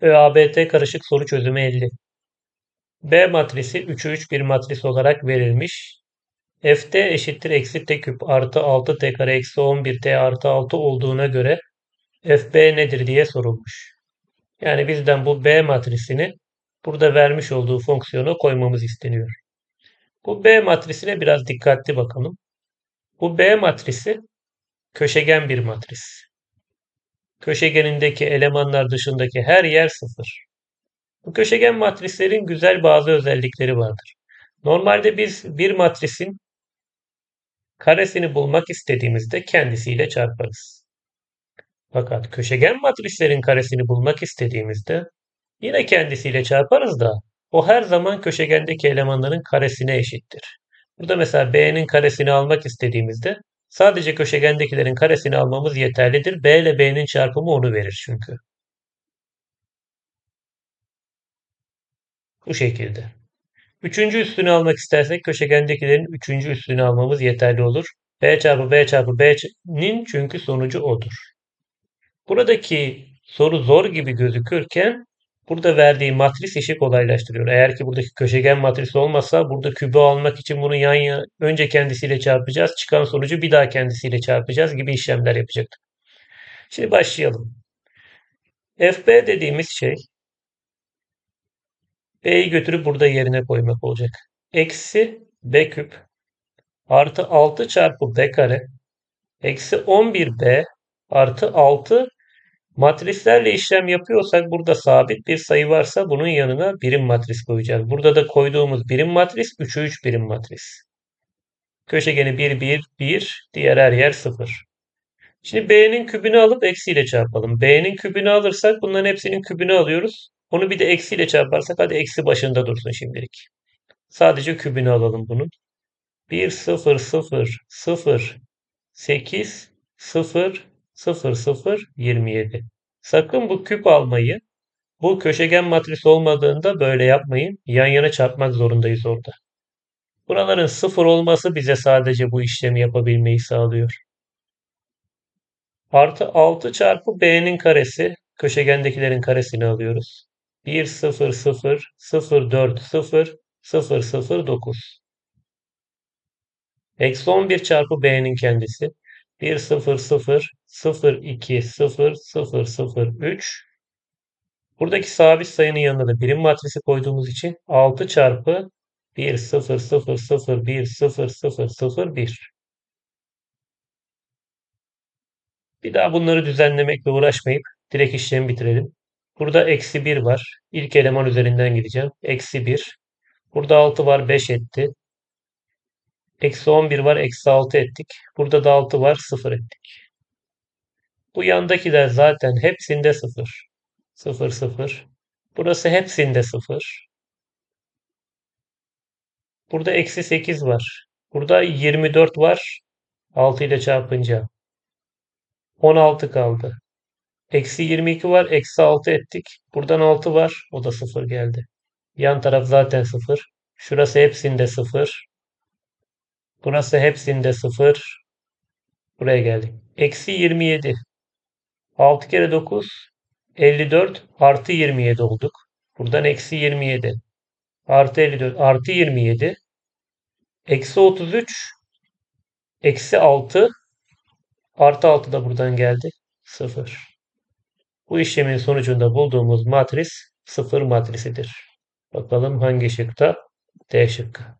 ÖABT karışık soru çözümü 50. B matrisi 3'ü 3 bir matris olarak verilmiş. Ft eşittir eksi t küp artı 6 t kare eksi 11 t artı 6 olduğuna göre Fb nedir diye sorulmuş. Yani bizden bu B matrisini burada vermiş olduğu fonksiyona koymamız isteniyor. Bu B matrisine biraz dikkatli bakalım. Bu B matrisi köşegen bir matris. Köşegenindeki elemanlar dışındaki her yer sıfır. Bu köşegen matrislerin güzel bazı özellikleri vardır. Normalde biz bir matrisin karesini bulmak istediğimizde kendisiyle çarparız. Fakat köşegen matrislerin karesini bulmak istediğimizde yine kendisiyle çarparız da o her zaman köşegendeki elemanların karesine eşittir. Burada mesela B'nin karesini almak istediğimizde sadece köşegendekilerin karesini almamız yeterlidir. B ile B'nin çarpımı onu verir çünkü. Bu şekilde. Üçüncü üstünü almak istersek köşegendekilerin üçüncü üstünü almamız yeterli olur. B çarpı B çarpı B'nin çünkü sonucu odur. Buradaki soru zor gibi gözükürken burada verdiği matris işi kolaylaştırıyor. Eğer ki buradaki köşegen matrisi olmasa burada kübü almak için bunu yan yana önce kendisiyle çarpacağız. Çıkan sonucu bir daha kendisiyle çarpacağız gibi işlemler yapacaktık. Şimdi başlayalım. FB dediğimiz şey B'yi götürüp burada yerine koymak olacak. Eksi B küp artı 6 çarpı B kare eksi 11B artı 6 matrislerle işlem yapıyorsak burada sabit bir sayı varsa bunun yanına birim matris koyacağız. Burada da koyduğumuz birim matris 3'ü 3 birim matris. Köşegeni 1, 1, 1, diğer her yer 0. Şimdi B'nin kübünü alıp eksiyle çarpalım. B'nin kübünü alırsak bunların hepsinin kübünü alıyoruz. Onu bir de eksiyle çarparsak hadi eksi başında dursun şimdilik. Sadece kübünü alalım bunun. 1, 0, 0, 0, 8, 0, 0, 0, 27. Sakın bu küp almayı bu köşegen matris olmadığında böyle yapmayın. Yan yana çarpmak zorundayız orada. Buraların sıfır olması bize sadece bu işlemi yapabilmeyi sağlıyor. Artı 6 çarpı b'nin karesi köşegendekilerin karesini alıyoruz. 1, 0, 0, 0, 4, 0, 0, 0, 9. Eksi 11 çarpı b'nin kendisi. 1, 0, 0, 0, 2, 0, 0, 0, 3. Buradaki sabit sayının yanına da birim matrisi koyduğumuz için 6 çarpı 1, 0, 0, 0, 1, 0, 0, 0, 1. Bir daha bunları düzenlemekle uğraşmayıp direkt işlemi bitirelim. Burada eksi 1 var. İlk eleman üzerinden gideceğim. Eksi 1. Burada 6 var 5 etti. Eksi 11 var eksi 6 ettik. Burada da 6 var 0 ettik. Bu yandakiler zaten hepsinde 0. 0 0. Burası hepsinde 0. Burada eksi 8 var. Burada 24 var. 6 ile çarpınca. 16 kaldı. Eksi 22 var. Eksi 6 ettik. Buradan 6 var. O da 0 geldi. Yan taraf zaten 0. Şurası hepsinde 0. Burası hepsinde 0. Buraya geldik. Eksi 27. 6 kere 9. 54 artı 27 olduk. Buradan eksi 27. Artı 54 artı 27. Eksi 33. Eksi 6. Artı 6 da buradan geldi. 0. Bu işlemin sonucunda bulduğumuz matris 0 matrisidir. Bakalım hangi şıkta? D şıkkı.